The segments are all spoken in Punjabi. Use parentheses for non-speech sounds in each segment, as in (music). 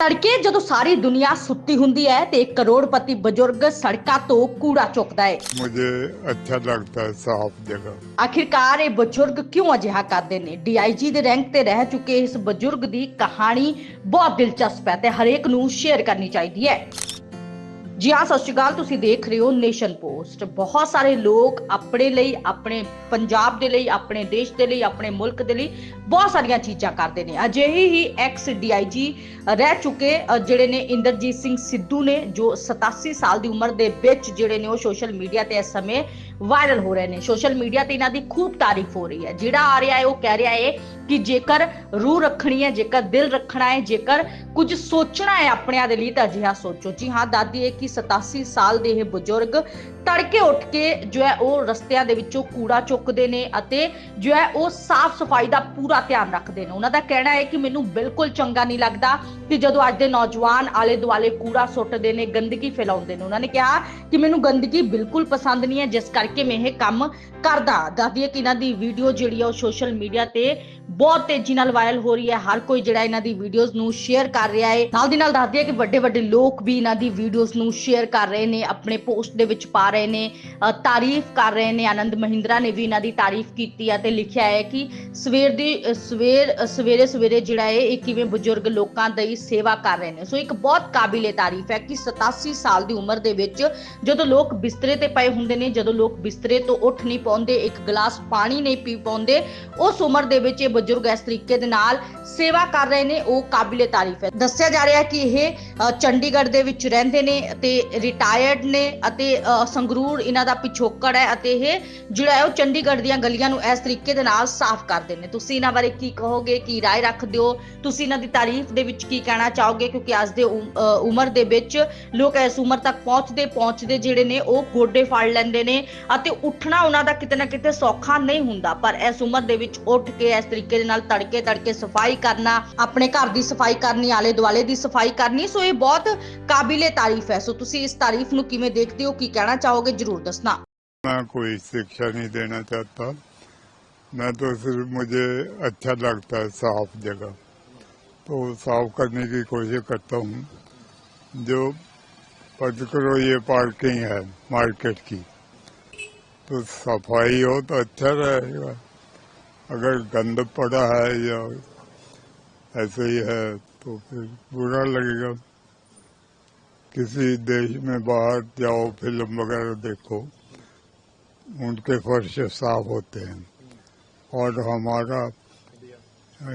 ਤੜਕੇ ਜਦੋਂ ਸਾਰੀ ਦੁਨੀਆ ਸੁੱਤੀ ਹੁੰਦੀ ਹੈ ਤੇ ਇੱਕ ਕਰੋੜਪਤੀ ਬਜ਼ੁਰਗ ਸੜਕਾਂ ਤੋਂ ਕੂੜਾ ਚੁੱਕਦਾ ਹੈ मुझे अच्छा लगता है साफ जगह ਆਖਿਰਕਾਰ ਇਹ ਬਜ਼ੁਰਗ ਕਿਉਂ ਅਜਿਹਾ ਕਰਦੇ ਨੇ ਡੀਆਈਜੀ ਦੇ ਰੈਂਕ ਤੇ ਰਹਿ ਚੁੱਕੇ ਇਸ ਬਜ਼ੁਰਗ ਦੀ ਕਹਾਣੀ ਬਹੁਤ ਦਿਲਚਸਪ ਹੈ ਤੇ ਹਰੇਕ ਨੂੰ ਸ਼ੇਅਰ ਕਰਨੀ ਚਾਹੀਦੀ ਹੈ ਜੀ ਹਾਂ, ਸਤਿ ਸ਼੍ਰੀ ਅਕਾਲ, ਤੁਸੀਂ ਦੇਖ ਰਹੇ ਹੋ ਨੇਸ਼ਨ ਪੋਸਟ। ਬਹੁਤ ਸਾਰੇ ਲੋਕ ਆਪਣੇ ਲਈ, ਆਪਣੇ ਪੰਜਾਬ ਦੇ ਲਈ, ਆਪਣੇ ਦੇਸ਼ ਦੇ ਲਈ, ਆਪਣੇ ਮੁਲਕ ਦੇ ਲਈ ਬਹੁਤ ਸਾਰੀਆਂ ਚੀਜ਼ਾਂ ਕਰਦੇ ਨੇ। ਅਜਿਹੇ ਹੀ ਐਕਸ ਡੀਆਈਜੀ ਰਹਿ ਚੁੱਕੇ ਜਿਹੜੇ ਨੇ ਇੰਦਰਜੀਤ ਸਿੰਘ ਸਿੱਧੂ ਨੇ, ਜੋ 87 ਸਾਲ ਦੀ ਉਮਰ ਦੇ ਵਿੱਚ ਜਿਹੜੇ ਨੇ ਉਹ ਸੋਸ਼ਲ ਮੀਡੀਆ ਤੇ ਇਸ ਸਮੇਂ ਵਾਇਰਲ ਹੋ ਰਹੇ ਨੇ। ਸੋਸ਼ਲ ਮੀਡੀਆ ਤੇ ਇਹਨਾਂ ਦੀ ਖੂਬ ਤਾਰੀਫ ਹੋ ਰਹੀ ਹੈ। ਜਿਹੜਾ ਆ ਰਿਹਾ ਹੈ, ਉਹ ਕਹਿ ਰਿਹਾ ਹੈ ਕਿ ਜੇਕਰ ਰੂਹ ਰੱਖਣੀ ਹੈ, ਜੇਕਰ ਦਿਲ ਰੱਖਣਾ ਹੈ, ਜੇਕਰ ਕੁਝ ਸੋਚਣਾ ਹੈ ਆਪਣਿਆਂ ਦੇ ਲਈ ਤਾਂ ਅਜਿਹਾ ਸੋਚੋ। ਜੀ ਹਾਂ, ਦਾਦੀ ਹੈ ਕਿ 87 ਸਾਲ ਦੇ ਇਹ ਬਜ਼ੁਰਗ ਤੜਕੇ ਉੱਠ ਕੇ ਜੋ ਹੈ ਉਹ ਰਸਤਿਆਂ ਦੇ ਵਿੱਚੋਂ ਕੂੜਾ ਚੁੱਕਦੇ ਨੇ ਅਤੇ ਜੋ ਹੈ ਉਹ ਸਾਫ਼ ਸਫ਼ਾਈ ਦਾ ਪੂਰਾ ਧਿਆਨ ਰੱਖਦੇ ਨੇ। ਉਹਨਾਂ ਦਾ ਕਹਿਣਾ ਹੈ ਕਿ ਮੈਨੂੰ ਬਿਲਕੁਲ ਚੰਗਾ ਨਹੀਂ ਲੱਗਦਾ ਕਿ ਜਦੋਂ ਅੱਜ ਦੇ ਨੌਜਵਾਨ ਆਲੇ ਦੁਆਲੇ ਕੂੜਾ ਸੁੱਟਦੇ ਨੇ, ਗੰਦਗੀ ਫੈਲਾਉਂਦੇ ਨੇ। ਉਹਨਾਂ ਨੇ ਕਿਹਾ ਕਿ ਮੈਨੂੰ ਗੰਦਗੀ ਬਿਲਕੁਲ ਪਸੰਦ ਨਹੀਂ ਹੈ, ਜਿਸ ਕਰਕੇ ਮੈਂ ਇਹ ਕੰਮ ਕਰਦਾ। ਦਾਦੀ ਹੈ ਕਿ ਇਹਨਾਂ ਦੀ ਵੀਡੀਓ ਜਿਹੜੀ ਆ ਉਹ ਸੋਸ਼ਲ ਮੀਡੀਆ ਤੇ ਬਹੁਤ ਤੇਜ਼ੀ ਨਾਲ ਵਾਇਰਲ ਹੋ ਰਹੀ ਹੈ। ਹਰ ਕੋਈ ਜਿਹੜਾ ਇਹਨਾਂ ਦੀ ਵੀਡੀਓਜ਼ ਨੂੰ ਸ਼ੇਅਰ ਕਰ ਰਿਹਾ ਹੈ। ਨਾਲ ਦੀ ਨਾਲ ਦੱਸਦੀ ਹੈ ਕਿ ਵੱਡੇ ਵੱਡੇ ਲੋਕ ਵੀ ਇਹਨਾਂ ਦੀ ਵੀਡੀਓਜ਼ ਨੂੰ ਸ਼ੇਅਰ ਕਰ ਰਹੇ ਨੇ, ਆਪਣੇ ਪੋਸਟ ਦੇ ਵਿੱਚ ਪਾ ਰਹੇ ਨੇ ਤਾਰੀਫ ਕਰ ਰਹੇ ਨੇ। ਆਨੰਦ ਮਹਿੰਦਰਾ ਨੇ ਵੀ ਇਹਨਾਂ ਦੀ ਤਾਰੀਫ ਕੀਤੀ ਹੈ ਤੇ ਲਿਖਿਆ ਹੈ ਕਿ ਸਵੇਰ ਦੀ ਸਵੇਰ ਸਵੇਰੇ ਸਵੇਰੇ ਜਿਹੜਾ ਹੈ, ਇਹ ਕਿਵੇਂ ਬਜ਼ੁਰਗ ਲੋਕਾਂ ਦੀ ਸੇਵਾ ਕਰ ਰਹੇ ਨੇ। ਸੋ ਇੱਕ ਬਹੁਤ ਕਾਬਿਲੇ ਤਾਰੀਫ ਹੈ ਕਿ 87 ਸਾਲ ਦੀ ਉਮਰ ਦੇ ਵਿੱਚ ਜਦੋਂ ਲੋਕ ਬਿਸਤਰੇ ਤੇ ਪਏ ਹੁੰਦੇ ਨੇ, ਜਦੋਂ ਲੋਕ ਬਿਸਤਰੇ ਤੋਂ ਉੱਠ ਨਹੀਂ ਪਾਉਂਦੇ, ਇੱਕ ਗਲਾਸ ਪਾਣੀ ਨਹੀਂ ਪੀ ਪਾਉਂਦੇ, ਉਸ ਉਮਰ ਦੇ ਵਿੱਚ ਇਹ ਬਜ਼ੁਰਗ ਇਸ ਤਰੀਕੇ ਦੇ ਨਾਲ ਸੇਵਾ ਕਰ ਰਹੇ ਨੇ, ਉਹ ਕਾਬਿਲੇ ਤਾਰੀਫ ਹੈ। ਦੱਸਿਆ ਜਾ ਰਿਹਾ ਹੈ ਕਿ ਇਹ ਚੰਡੀਗੜ੍ਹ ਦੇ ਵਿੱਚ ਰਹਿੰਦੇ ਨੇ ਤੇ ਰਿਟਾਇਰਡ ਨੇ ਅਤੇ ਅ, ਸੰਗਰੂਰ ਇਹਨਾਂ ਦਾ ਪਿਛੋਕੜ ਹੈ ਅਤੇ ਇਹ ਜਿਹੜਾ ਹੈ ਉਹ ਚੰਡੀਗੜ੍ਹ ਦੀਆਂ ਗਲੀਆਂ ਨੂੰ ਇਸ ਤਰੀਕੇ ਦੇ ਨਾਲ ਸਾਫ਼ ਕਰਦੇ ਨੇ ਤੁਸੀਂ ਇਹਨਾਂ ਬਾਰੇ ਕੀ ਕਹੋਗੇ ਕੀ رائے ਰੱਖਦੇ ਹੋ ਤੁਸੀਂ ਇਹਨਾਂ ਦੀ ਤਾਰੀਫ ਦੇ ਵਿੱਚ ਕੀ ਕਹਿਣਾ ਚਾਹੋਗੇ ਕਿਉਂਕਿ ਅੱਜ ਦੇ ਉਮ- ਅ, ਉਮਰ ਦੇ ਵਿੱਚ ਲੋਕ ਇਸ ਉਮਰ ਤੱਕ ਪਹੁੰਚਦੇ ਪਹੁੰਚਦੇ ਜਿਹੜੇ ਨੇ ਉਹ ਗੋਡੇ ਫੜ ਲੈਂਦੇ ਨੇ ਅਤੇ ਉੱਠਣਾ ਉਹਨਾਂ ਦਾ ਕਿਤੇ ਨਾ ਕਿਤੇ ਸੌਖਾ ਨਹੀਂ ਹੁੰਦਾ ਪਰ ਇਸ ਉਮਰ ਦੇ ਵਿੱਚ ਉੱਠ ਕੇ ਇਸ ਤਰੀਕੇ ਦੇ ਨਾਲ ਤੜਕੇ ਤੜਕੇ ਸਫਾਈ ਕਰਨਾ ਆਪਣੇ ਘਰ ਦੀ ਸਫਾਈ ਕਰਨੀ ਆਲੇ ਦੁਆਲੇ ਦੀ ਸਫਾਈ ਕਰਨੀ ਸੋ ਇਹ ਬਹੁਤ ਕਾਬਿਲੇ ਤਾਰੀਫ ਹੈ ਸੋ ਤੁਸੀਂ ਇਸ ਤਾਰੀਫ ਨੂੰ ਕਿਵੇਂ ਦੇਖਦੇ ਹੋ ਕੀ ਕਹਿਣਾ ਚਾਹੋਗੇ ਜਰੂਰ ਦੱਸਣਾ मैं कोई शिक्षा नहीं देना चाहता मैं तो सिर्फ मुझे अच्छा लगता है साफ जगह तो साफ करने की कोशिश करता हूँ जो पद करो ये पार्किंग है मार्केट की तो सफाई हो तो अच्छा रहेगा अगर गंद पड़ा है या ऐसे ही है तो फिर बुरा लगेगा किसी देश में बाहर जाओ, फ़िल्म वगैरह देखो, उनके फर्श साफ़ होते हैं। और हमारा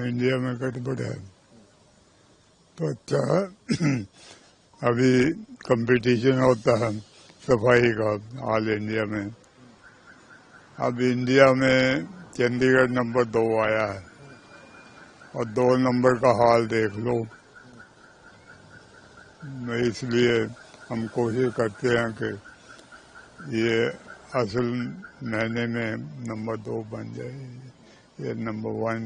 इंडिया में गड़बड़ है। तो अच्छा (clears throat) अभी कंपटीशन होता है सफ़ाई का ऑल इंडिया में। अब इंडिया में चंडीगढ़ नंबर दो आया है। और दो नंबर का हाल देख लो। इसलिए हम कोशिश करते हैं कि ये असल महीने में नंबर दो बन जाए ये नंबर वन